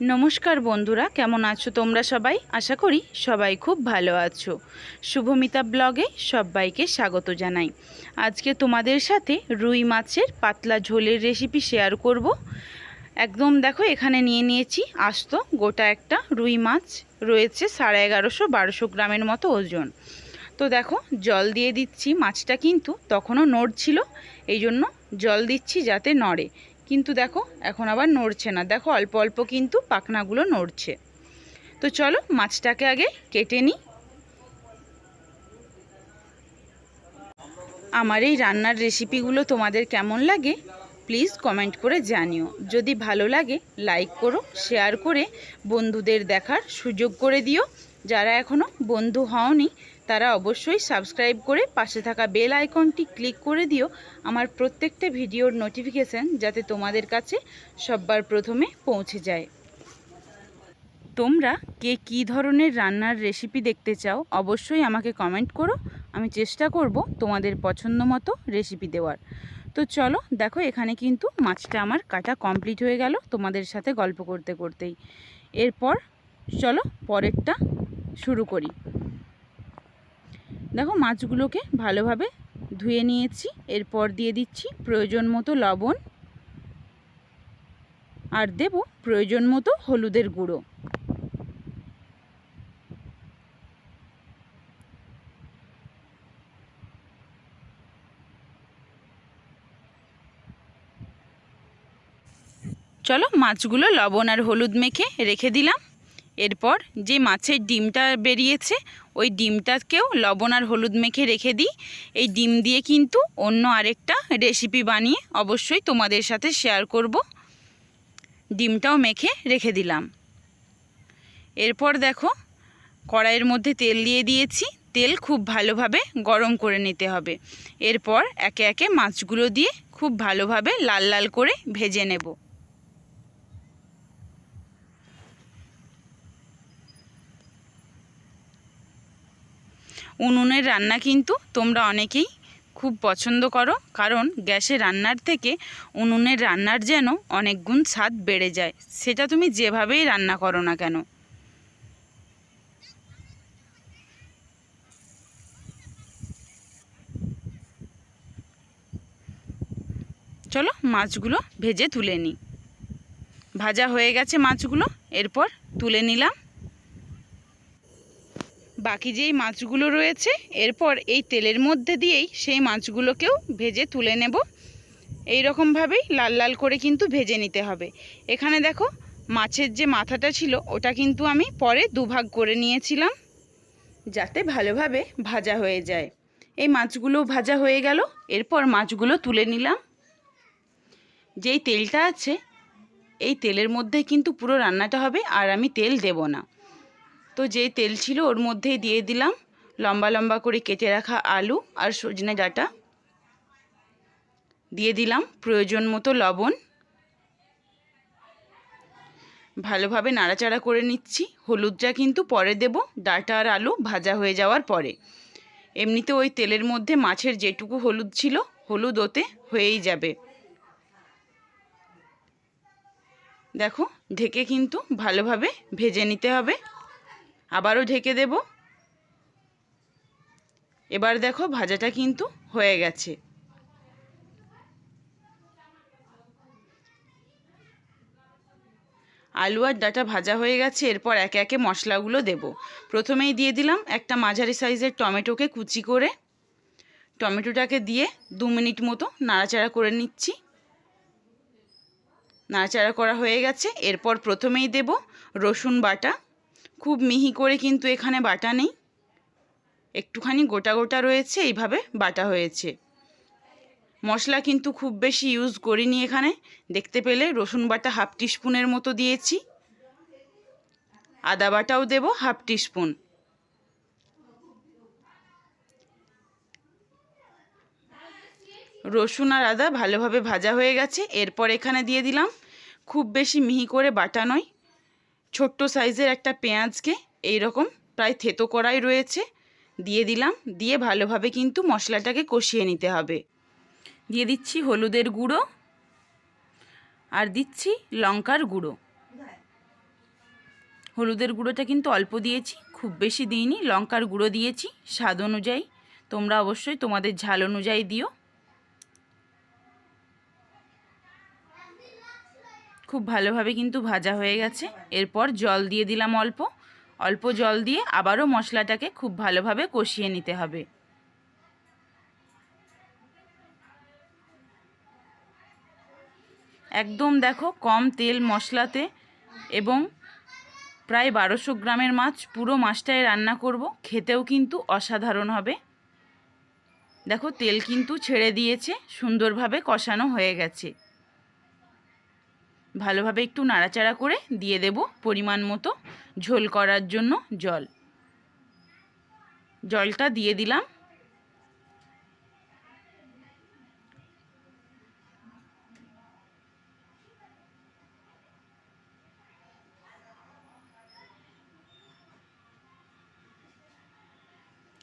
নমস্কার বন্ধুরা, কেমন আছো তোমরা সবাই? আশা করি সবাই খুব ভালো আছো। শুভমিতা ব্লগে সবাইকে স্বাগত জানাই। আজকে তোমাদের সাথে রুই মাছের পাতলা ঝোলের রেসিপি শেয়ার করব। একদম দেখো, এখানে নিয়ে নিয়েছি আস্ত গোটা একটা রুই মাছ, রয়েছে সাড়ে এগারোশো বারোশো গ্রামের মতো ওজন। তো দেখো, জল দিয়ে দিচ্ছি, মাছটা কিন্তু তখনও নড়ছিল এই জন্য জল দিচ্ছি যাতে নড়ে। কিন্তু দেখো, এখন আবার নড়ছে না। দেখো, অল্প অল্প কিন্তু পাখনাগুলো নড়ছে। তো চলো, মাছটাকে আগে কেটে নিই। আমার এই রান্নার রেসিপিগুলো তোমাদের কেমন লাগে, প্লিজ কমেন্ট করে জানিও। যদি ভালো লাগে, লাইক করো, শেয়ার করে বন্ধুদের দেখার সুযোগ করে দিও। যারা এখনও বন্ধু হওনি তারা অবশ্যই সাবস্ক্রাইব করে পাশে থাকা বেল আইকনটি ক্লিক করে দিও আমার প্রত্যেকটা ভিডিওর নোটিফিকেশান যাতে তোমাদের কাছে সববার প্রথমে পৌঁছে যায়। তোমরা কে কী ধরনের রান্নার রেসিপি দেখতে চাও অবশ্যই আমাকে কমেন্ট করো। আমি চেষ্টা করব তোমাদের পছন্দ মতো রেসিপি দেওয়ার। তো চলো দেখো এখানে কিন্তু মাছটা আমার কাটা কমপ্লিট হয়ে গেল তোমাদের সাথে গল্প করতে করতেই। এরপর চলো পরেরটা শুরু করি। দেখো মাছগুলোকে ভালোভাবে ধুয়ে নিয়েছি, এরপর দিয়ে দিচ্ছি প্রয়োজন মতো লবণ আর দেব প্রয়োজন মতো হলুদের গুঁড়ো। চলো মাছগুলো লবণ আর হলুদ মেখে রেখে দিলাম। এরপর যে মাছের ডিমটা বেরিয়েছে, ওই ডিমটাকেও লবণ আর হলুদ মেখে রেখে দিই। এই ডিম দিয়ে কিন্তু অন্য আরেকটা রেসিপি বানিয়ে অবশ্যই তোমাদের সাথে শেয়ার করব। ডিমটাও মেখে রেখে দিলাম। এরপর দেখো, কড়াইয়ের মধ্যে তেল দিয়ে দিয়েছি। তেল খুব ভালোভাবে গরম করে নিতে হবে। এরপর একে একে মাছগুলো দিয়ে খুব ভালোভাবে লাল লাল করে ভেজে নেব। উনুনের রান্না কিন্তু তোমরা অনেকেই খুব পছন্দ করো। কারণ গ্যাসে রান্নার থেকে উনুনের রান্নার যেন অনেক গুণ স্বাদ বেড়ে যায়। সেটা তুমি যেভাবেই রান্না করো না কেন। চলো মাছগুলো ভেজে তুলে নিই। ভাজা হয়ে গেছে মাছগুলো। এরপর তুলে নিলাম। বাকি যেই মাছগুলো রয়েছে, এরপর এই তেলের মধ্যে দিয়েই সেই মাছগুলোকেও ভেজে তুলে নেব। এই রকমভাবেই লাল লাল করে কিন্তু ভেজে নিতে হবে। এখানে দেখো, মাছের যে মাথাটা ছিল, ওটা কিন্তু আমি পরে দুভাগ করে নিয়েছিলাম, যাতে ভালোভাবে ভাজা হয়ে যায়। এই মাছগুলো ভাজা হয়ে গেল, এরপর মাছগুলো তুলে নিলাম। যেই তেলটা আছে, এই তেলের মধ্যে কিন্তু পুরো রান্নাটা হবে, আর আমি তেল দেব না। তো যে তেল ছিল ওর মধ্যেই দিয়ে দিলাম। লম্বা লম্বা করে কেটে রাখা আলু আর সজনে ডাঁটা। দিয়ে দিলাম প্রয়োজন মতো লবণ। ভালোভাবে নাড়াচাড়া করে নিচ্ছি। হলুদটা কিন্তু পরে দেব। ডাঁটা আর আলু ভাজা হয়ে যাওয়ার পরে। এমনিতে ওই তেলের মধ্যে মাছের যেটুকু হলুদ ছিল, হলুদ ওতে হয়েই যাবে। দেখো, ঢেকে কিন্তু ভালোভাবে ভেজে নিতে হবে। আবারও ঢেকে দেব। এবার দেখো ভাজাটা কিন্তু হয়ে গেছে। আলু আর ডাটা ভাজা হয়ে গেছে, এরপর একে একে মশলাগুলো দেব। প্রথমেই দিয়ে দিলাম একটা মাঝারি সাইজের টমেটোকে কুচি করে। টমেটোটাকে দিয়ে দু মিনিট মতো নাড়াচাড়া করে নিচ্ছি। নাড়াচাড়া করা হয়ে গেছে, এরপর প্রথমেই দেব রসুন বাটা। খুব মিহি করে কিন্তু এখানে বাটা নেই। একটুখানি গোটা গোটা রয়েছে, এইভাবে বাটা হয়েছে। মশলা কিন্তু খুব বেশি ইউজ করিনি এখানে। দেখতে পেলে রসুন বাটা হাফ টিস্পুনের মতো দিয়েছি। আদা বাটাও দেব হাফ টিস্পুন রসুন আর আদা ভালোভাবে ভাজা হয়ে গেছে। এরপর এখানে দিয়ে দিলাম। খুব বেশি মিহি করে বাটা নয়। ছোট্ট সাইজের একটা পেঁয়াজকে এই রকম প্রায় থেতো করাই রয়েছে। দিয়ে দিলাম। দিয়ে ভালোভাবে কিন্তু মশলাটাকে কষিয়ে নিতে হবে। দিয়ে দিচ্ছি হলুদের গুঁড়ো আর দিচ্ছি লঙ্কার গুঁড়ো। হলুদের গুঁড়োটা কিন্তু অল্প দিয়েছি, খুব বেশি দিইনি। লঙ্কার গুঁড়ো দিয়েছি। স্বাদ অনুযায়ী তোমরা অবশ্যই তোমাদের ঝাল অনুযায়ী দিও। খুব ভালোভাবে কিন্তু ভাজা হয়ে গেছে। এরপর জল দিয়ে দিলাম অল্প। অল্প জল দিয়ে আবারও মশলাটাকে খুব ভালোভাবে কষিয়ে নিতে হবে। একদম দেখো কম তেল মশলাতে এবং প্রায় বারোশো গ্রামের মাছ পুরো মাছটাই রান্না করব। খেতেও কিন্তু অসাধারণ হবে। দেখো তেল কিন্তু ছেড়ে দিয়েছে, সুন্দরভাবে কষানো হয়ে গেছে। ভালোভাবে একটু নাড়াচাড়া করে দিয়ে দেব পরিমাণ মতো ঝোল করার জন্য জল। জলটা দিয়ে দিলাম।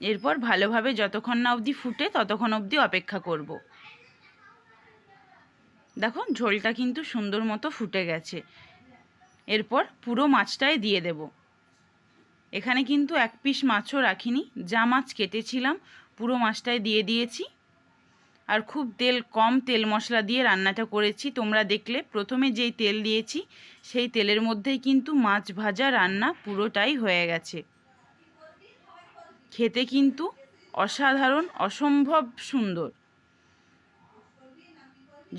এরপর ভালোভাবে যতক্ষণ না অবধি ফুটে ততক্ষণ অবধি অপেক্ষা করব। দেখো ঝোলটা কিন্তু সুন্দর মতো ফুটে গেছে। এরপর পুরো মাছটাই দিয়ে দেব। এখানে কিন্তু এক পিস মাছও রাখিনি, যা মাছ কেটেছিলাম, পুরো মাছটাই দিয়ে দিয়েছি। আর খুব তেল, কম তেল মশলা দিয়ে রান্নাটা করেছি। তোমরা দেখলে, প্রথমে যেই তেল দিয়েছি, সেই তেলের মধ্যেই কিন্তু মাছ ভাজা রান্না পুরোটাই হয়ে গেছে। খেতে কিন্তু অসাধারণ, অসম্ভব সুন্দর।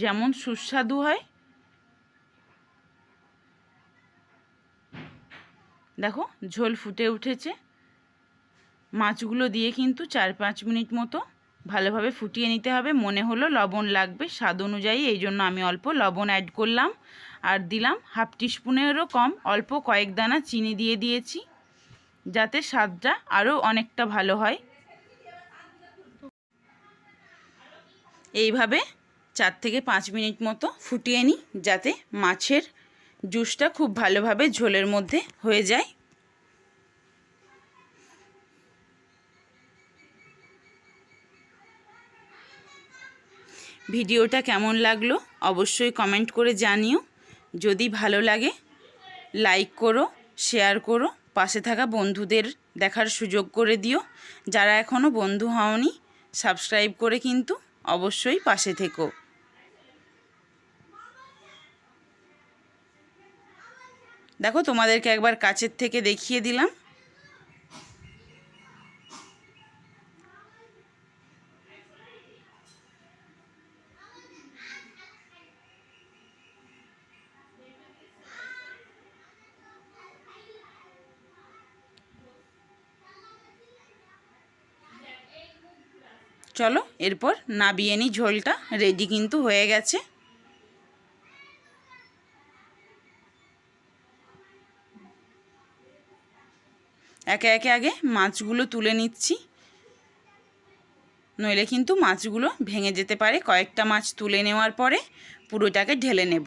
যেমন সুস্বাদু হয়। দেখো, ঝোল ফুটে উঠেছে। মাছগুলো দিয়ে কিন্তু চার পাঁচ মিনিট মতো ভালোভাবে ফুটিয়ে নিতে হবে। মনে হলো লবণ লাগবে, স্বাদ অনুযায়ী। এই জন্য আমি অল্প লবণ অ্যাড করলাম আর দিলাম হাফ টিস্পুনেরও কম। অল্প কয়েক দানা চিনি দিয়ে দিয়েছি, যাতে স্বাদটা আরও অনেকটা ভালো হয়। এইভাবে চার থেকে পাঁচ মিনিট মতো ফুটিয়ে নিই যাতে মাছের জুসটা খুব ভালোভাবে ঝোলের মধ্যে হয়ে যায়। ভিডিওটা কেমন লাগল অবশ্যই কমেন্ট করে জানিও। যদি ভালো লাগে, লাইক করো, শেয়ার করো, পাশে থাকা বন্ধুদের দেখার সুযোগ করে দিও। যারা এখনও বন্ধু হওনি, সাবস্ক্রাইব করে কিন্তু অবশ্যই পাশে থেকো। দেখো, তোমাদেরকে একবার কাছের থেকে দেখিয়ে দিলাম। চলো, এরপর নাবিয়ে নিই ঝোলটা। রেডি কিন্তু হয়ে গেছে। একে একে আগে মাছগুলো তুলে নিচ্ছি। নইলে কিন্তু মাছগুলো ভেঙে যেতে পারে। কয়েকটা মাছ তুলে নেওয়ার পরে পুরোটাকে ঢেলে নেব।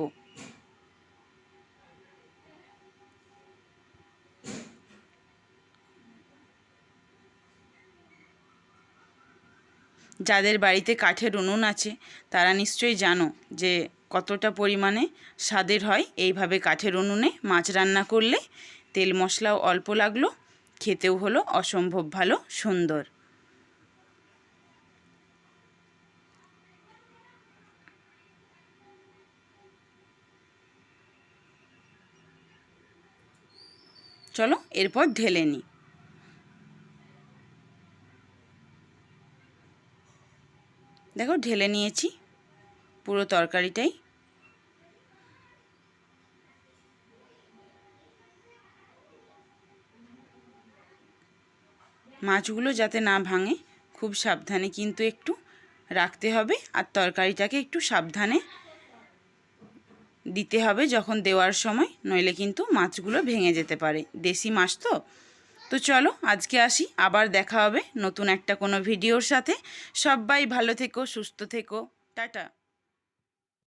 যাদের বাড়িতে কাঠের উনুন আছে, তারা নিশ্চয়ই জানো যে কতটা পরিমাণে স্বাদের হয়। এইভাবে কাঠের উনুনে মাছ রান্না করলে তেল মশলাও অল্প লাগল খেতেও হলো অসম্ভব ভালো সুন্দর। চলো এরপর ঢেলে নিই দেখো ঢেলে নিয়েছি পুরো তরকারিটাই। মাছগুলো যাতে না ভাঙে, খুব সাবধানে কিন্তু একটু রাখতে হবে আর তরকারিটাকে একটু সাবধানে দিতে হবে যখন দেওয়ার সময়, নইলে কিন্তু মাছগুলো ভেঙে যেতে পারে। দেশি মাছ তো? তো চলো আজকে আসি, আবার দেখা হবে নতুন একটা কোনো ভিডিওর সাথে। সবাই ভালো থেকো, সুস্থ থেকো। টাটা।